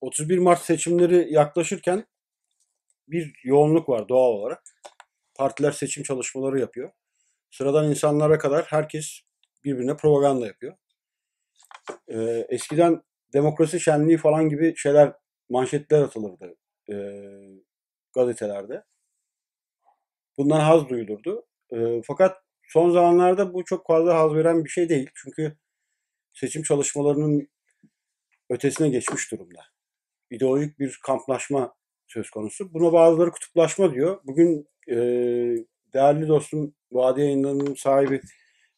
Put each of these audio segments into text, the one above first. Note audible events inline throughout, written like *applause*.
31 Mart seçimleri yaklaşırken bir yoğunluk var doğal olarak. Partiler seçim çalışmaları yapıyor. Sıradan insanlara kadar herkes birbirine propaganda yapıyor. Ee, eskiden demokrasi şenliği falan gibi şeyler, manşetler atılırdı e, gazetelerde. Bundan haz duyulurdu. E, fakat son zamanlarda bu çok fazla haz veren bir şey değil. Çünkü seçim çalışmalarının ötesine geçmiş durumda. İdeolojik bir kamplaşma söz konusu. Buna bazıları kutuplaşma diyor. Bugün e, değerli dostum Vadi Yayınları'nın sahibi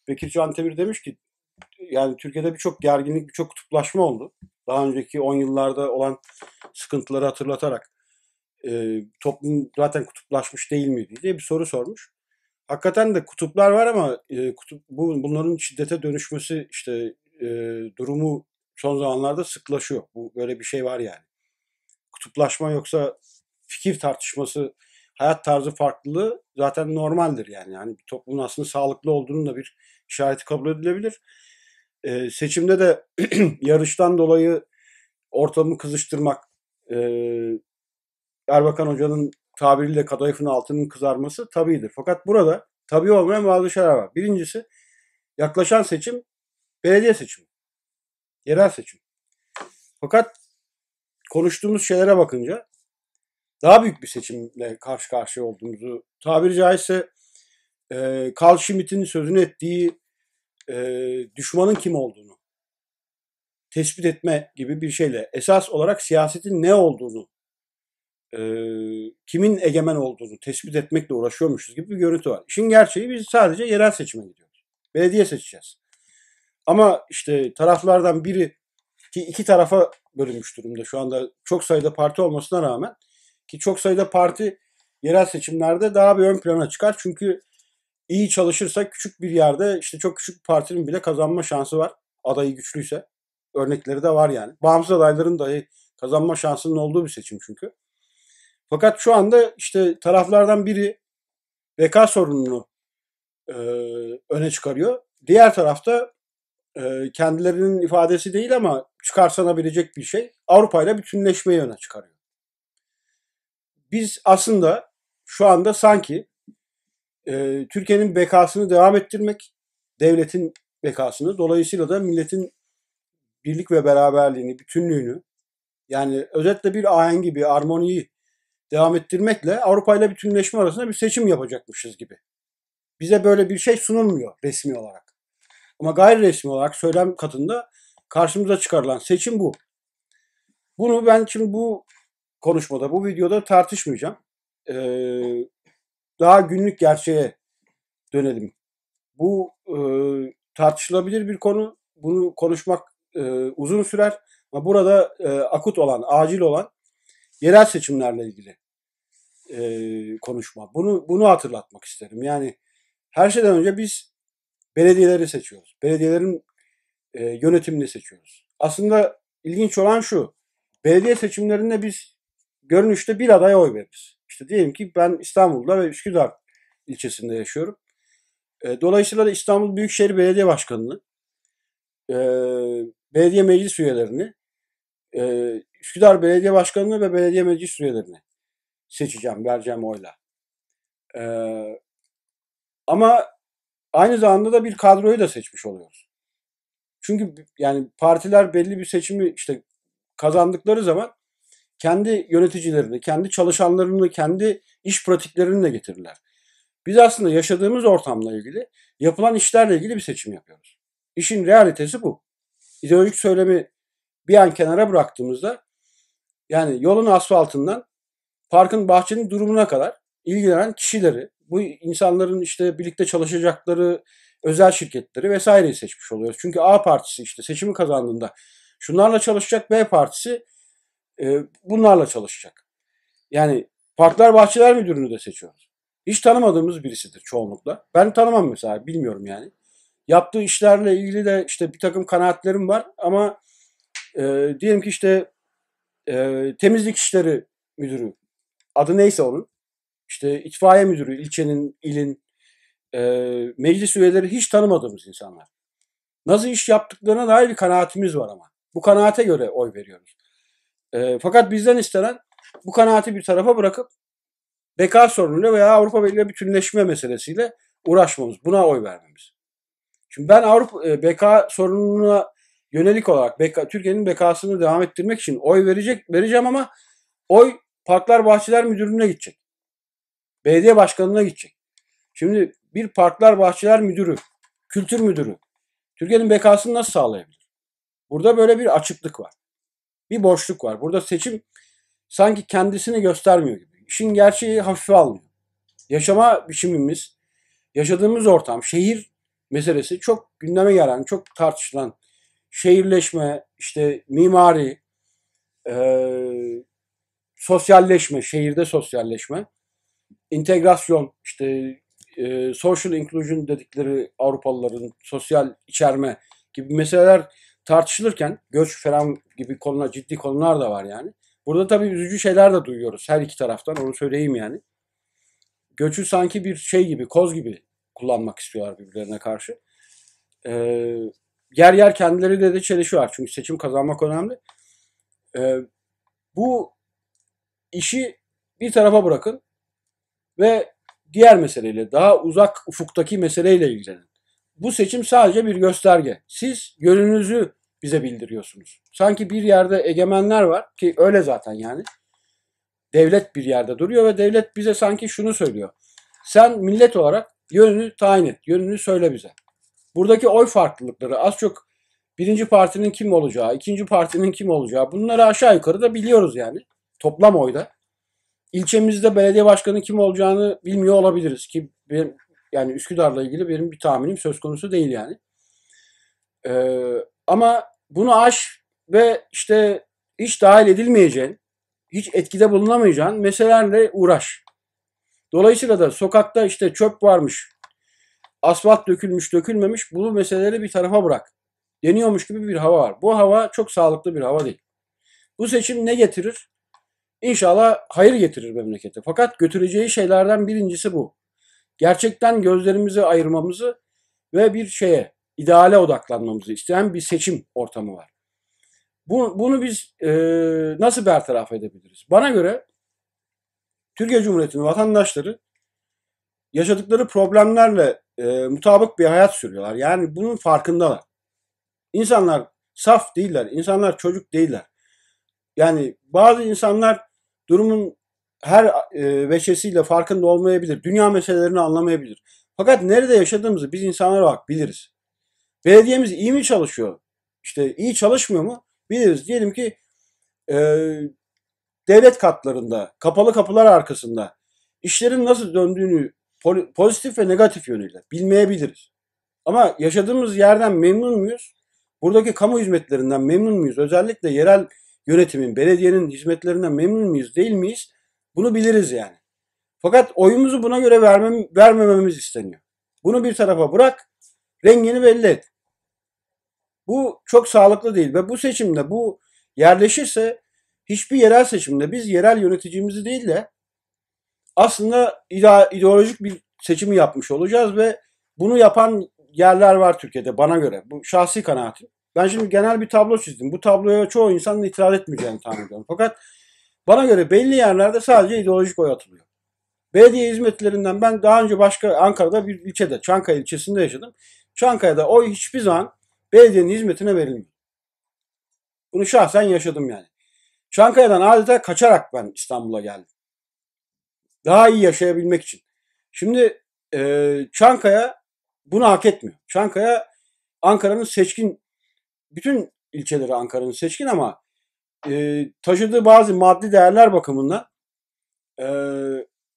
Bekir Cantemir demiş ki yani Türkiye'de birçok gerginlik, birçok kutuplaşma oldu. Daha önceki 10 yıllarda olan sıkıntıları hatırlatarak e, toplum zaten kutuplaşmış değil miydi diye bir soru sormuş. Hakikaten de kutuplar var ama e, kutup, bu, bunların şiddete dönüşmesi işte e, durumu son zamanlarda sıklaşıyor. Bu böyle bir şey var yani. Kutuplaşma yoksa fikir tartışması, hayat tarzı farklılığı zaten normaldir yani. Yani bir toplumun aslında sağlıklı olduğunun da bir işareti kabul edilebilir. E, seçimde de *clears throat* yarıştan dolayı ortamı kızıştırmak, e, Erbakan Hoca'nın tabiriyle kadayıfın altının kızarması tabidir. Fakat burada tabi olmayan bazı şeyler var. Birincisi yaklaşan seçim belediye seçimi. Yerel seçim. Fakat konuştuğumuz şeylere bakınca daha büyük bir seçimle karşı karşıya olduğumuzu tabiri caizse e, Carl Schmitt'in sözünü ettiği e, düşmanın kim olduğunu tespit etme gibi bir şeyle esas olarak siyasetin ne olduğunu e, kimin egemen olduğunu tespit etmekle uğraşıyormuşuz gibi bir görüntü var. İşin gerçeği biz sadece yerel seçime gidiyoruz. Belediye seçeceğiz. Ama işte taraflardan biri ki iki tarafa bölünmüş durumda şu anda çok sayıda parti olmasına rağmen ki çok sayıda parti yerel seçimlerde daha bir ön plana çıkar. Çünkü iyi çalışırsa küçük bir yerde işte çok küçük bir partinin bile kazanma şansı var. Adayı güçlüyse. Örnekleri de var yani. Bağımsız adayların dahi kazanma şansının olduğu bir seçim çünkü. Fakat şu anda işte taraflardan biri beka sorununu e, öne çıkarıyor. Diğer tarafta e, kendilerinin ifadesi değil ama çıkarsanabilecek bir şey Avrupa ile bütünleşmeyi öne çıkarıyor. Biz aslında şu anda sanki e, Türkiye'nin bekasını devam ettirmek, devletin bekasını, dolayısıyla da milletin birlik ve beraberliğini, bütünlüğünü, yani özetle bir ahengi, bir armoniyi devam ettirmekle Avrupa ile bütünleşme arasında bir seçim yapacakmışız gibi. Bize böyle bir şey sunulmuyor resmi olarak. Ama gayri resmi olarak söylem katında karşımıza çıkarılan seçim bu. Bunu ben şimdi bu konuşmada, bu videoda tartışmayacağım. Ee, daha günlük gerçeğe dönelim. Bu e, tartışılabilir bir konu. Bunu konuşmak e, uzun sürer. Ama burada e, akut olan, acil olan yerel seçimlerle ilgili e, konuşma. Bunu bunu hatırlatmak isterim. Yani her şeyden önce biz belediyeleri seçiyoruz. Belediyelerin e, yönetimini seçiyoruz. Aslında ilginç olan şu. Belediye seçimlerinde biz görünüşte bir adaya oy veririz. İşte diyelim ki ben İstanbul'da ve Üsküdar ilçesinde yaşıyorum. E, dolayısıyla da İstanbul Büyükşehir Belediye Başkanı'nı, e, belediye meclis üyelerini, e, Üsküdar Belediye Başkanı'nı ve belediye meclis üyelerini seçeceğim, vereceğim oyla. E, ama aynı zamanda da bir kadroyu da seçmiş oluyoruz. Çünkü yani partiler belli bir seçimi işte kazandıkları zaman kendi yöneticilerini, kendi çalışanlarını, kendi iş pratiklerini de getirirler. Biz aslında yaşadığımız ortamla ilgili, yapılan işlerle ilgili bir seçim yapıyoruz. İşin realitesi bu. İdeolojik söylemi bir an kenara bıraktığımızda yani yolun asfaltından parkın bahçenin durumuna kadar ilgilenen kişileri, bu insanların işte birlikte çalışacakları özel şirketleri vesaireyi seçmiş oluyoruz. Çünkü A partisi işte seçimi kazandığında şunlarla çalışacak, B partisi e, bunlarla çalışacak. Yani Parklar Bahçeler Müdürünü de seçiyoruz. Hiç tanımadığımız birisidir çoğunlukla. Ben tanımam mesela, bilmiyorum yani. Yaptığı işlerle ilgili de işte bir takım kanaatlerim var ama e, diyelim ki işte e, temizlik işleri müdürü, adı neyse onun, işte itfaiye müdürü, ilçenin, ilin, e, meclis üyeleri hiç tanımadığımız insanlar. Nasıl iş yaptıklarına dair bir kanaatimiz var ama. Bu kanaate göre oy veriyoruz. E, fakat bizden istenen bu kanaati bir tarafa bırakıp beka sorunuyla veya Avrupa Birliği bütünleşme meselesiyle uğraşmamız. Buna oy vermemiz. Şimdi ben Avrupa e, beka sorununa yönelik olarak beka, Türkiye'nin bekasını devam ettirmek için oy verecek vereceğim ama oy Parklar Bahçeler Müdürlüğü'ne gidecek. Belediye başkanına gidecek. Şimdi bir Parklar Bahçeler Müdürü, Kültür Müdürü Türkiye'nin bekasını nasıl sağlayabilir? Burada böyle bir açıklık var. Bir boşluk var. Burada seçim sanki kendisini göstermiyor gibi. İşin gerçeği hafife almıyor. Yaşama biçimimiz, yaşadığımız ortam, şehir meselesi çok gündeme gelen, çok tartışılan şehirleşme, işte mimari, e, sosyalleşme, şehirde sosyalleşme, integrasyon, işte e, social inclusion dedikleri Avrupalıların sosyal içerme gibi meseleler tartışılırken göç falan gibi konular, ciddi konular da var yani. Burada tabii üzücü şeyler de duyuyoruz her iki taraftan onu söyleyeyim yani. Göçü sanki bir şey gibi, koz gibi kullanmak istiyorlar birbirlerine karşı. Ee, yer yer kendileriyle de çelişiyorlar çünkü seçim kazanmak önemli. Ee, bu işi bir tarafa bırakın ve diğer meseleyle, daha uzak ufuktaki meseleyle ilgilenin. Bu seçim sadece bir gösterge. Siz yönünüzü bize bildiriyorsunuz. Sanki bir yerde egemenler var ki öyle zaten yani. Devlet bir yerde duruyor ve devlet bize sanki şunu söylüyor. Sen millet olarak yönünü tayin et, yönünü söyle bize. Buradaki oy farklılıkları az çok birinci partinin kim olacağı, ikinci partinin kim olacağı bunları aşağı yukarı da biliyoruz yani. Toplam oyda. İlçemizde belediye başkanı kim olacağını bilmiyor olabiliriz ki benim, yani Üsküdar'la ilgili benim bir tahminim söz konusu değil yani. Ee, ama bunu aş ve işte hiç dahil edilmeyeceğin, hiç etkide bulunamayacağın meselelerle uğraş. Dolayısıyla da sokakta işte çöp varmış, asfalt dökülmüş, dökülmemiş bu meseleleri bir tarafa bırak. Deniyormuş gibi bir hava var. Bu hava çok sağlıklı bir hava değil. Bu seçim ne getirir? İnşallah hayır getirir memlekete. Fakat götüreceği şeylerden birincisi bu. Gerçekten gözlerimizi ayırmamızı ve bir şeye, ideale odaklanmamızı isteyen bir seçim ortamı var. Bu, bunu biz e, nasıl bertaraf edebiliriz? Bana göre Türkiye Cumhuriyeti'nin vatandaşları yaşadıkları problemlerle e, mutabık bir hayat sürüyorlar. Yani bunun farkındalar. İnsanlar saf değiller. İnsanlar çocuk değiller. Yani bazı insanlar durumun her e, veçesiyle farkında olmayabilir. Dünya meselelerini anlamayabilir. Fakat nerede yaşadığımızı biz insanlar olarak biliriz. Belediyemiz iyi mi çalışıyor? İşte iyi çalışmıyor mu? Biliriz. Diyelim ki e, devlet katlarında, kapalı kapılar arkasında işlerin nasıl döndüğünü pozitif ve negatif yönüyle bilmeyebiliriz. Ama yaşadığımız yerden memnun muyuz? Buradaki kamu hizmetlerinden memnun muyuz? Özellikle yerel yönetimin, belediyenin hizmetlerinden memnun muyuz, değil miyiz? Bunu biliriz yani. Fakat oyumuzu buna göre vermem, vermememiz isteniyor. Bunu bir tarafa bırak, rengini belli et. Bu çok sağlıklı değil ve bu seçimde bu yerleşirse hiçbir yerel seçimde biz yerel yöneticimizi değil de aslında ideolojik bir seçimi yapmış olacağız ve bunu yapan yerler var Türkiye'de bana göre. Bu şahsi kanaatim. Ben şimdi genel bir tablo çizdim. Bu tabloya çoğu insanın itiraz etmeyeceğini tahmin ediyorum. Fakat bana göre belli yerlerde sadece ideolojik oy atılıyor. Belediye hizmetlerinden ben daha önce başka Ankara'da bir ilçede, Çankaya ilçesinde yaşadım. Çankaya'da oy hiçbir zaman belediyenin hizmetine verilmiyor. Bunu şahsen yaşadım yani. Çankaya'dan adeta kaçarak ben İstanbul'a geldim. Daha iyi yaşayabilmek için. Şimdi e, Çankaya bunu hak etmiyor. Çankaya Ankara'nın seçkin, bütün ilçeleri Ankara'nın seçkin ama e, taşıdığı bazı maddi değerler bakımından e,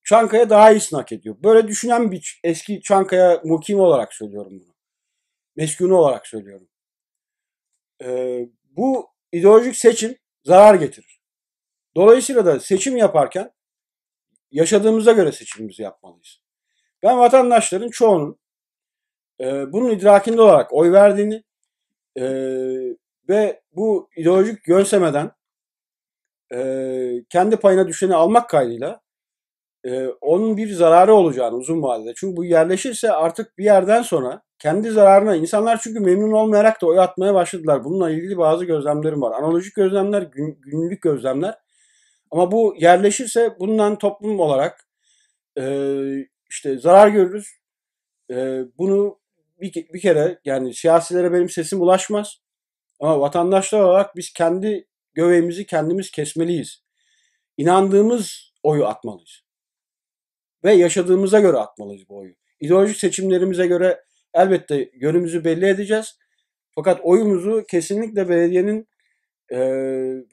Çankaya daha iyisini hak ediyor. Böyle düşünen bir eski Çankaya mukim olarak söylüyorum bunu. Meskunu olarak söylüyorum. E, bu ideolojik seçim zarar getirir. Dolayısıyla da seçim yaparken yaşadığımıza göre seçimimizi yapmalıyız. Ben vatandaşların çoğunun e, bunun idrakinde olarak oy verdiğini e, ve bu ideolojik yönsemeden e, kendi payına düşeni almak kaydıyla e, onun bir zararı olacağını uzun vadede. Çünkü bu yerleşirse artık bir yerden sonra kendi zararına insanlar çünkü memnun olmayarak da oy atmaya başladılar. Bununla ilgili bazı gözlemlerim var. Analojik gözlemler, gün- günlük gözlemler. Ama bu yerleşirse bundan toplum olarak e, işte zarar görürüz. E, bunu bir, bir kere yani siyasilere benim sesim ulaşmaz. Ama vatandaşlar olarak biz kendi göbeğimizi kendimiz kesmeliyiz. İnandığımız oyu atmalıyız. Ve yaşadığımıza göre atmalıyız bu oyu. İdeolojik seçimlerimize göre elbette yönümüzü belli edeceğiz. Fakat oyumuzu kesinlikle belediyenin e,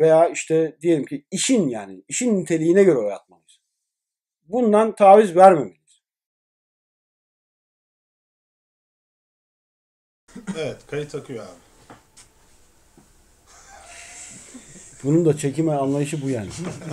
veya işte diyelim ki işin yani işin niteliğine göre oy atmalıyız. Bundan taviz vermemeliyiz. Evet kayıt akıyor abi. Bunun da çekime anlayışı bu yani. *laughs*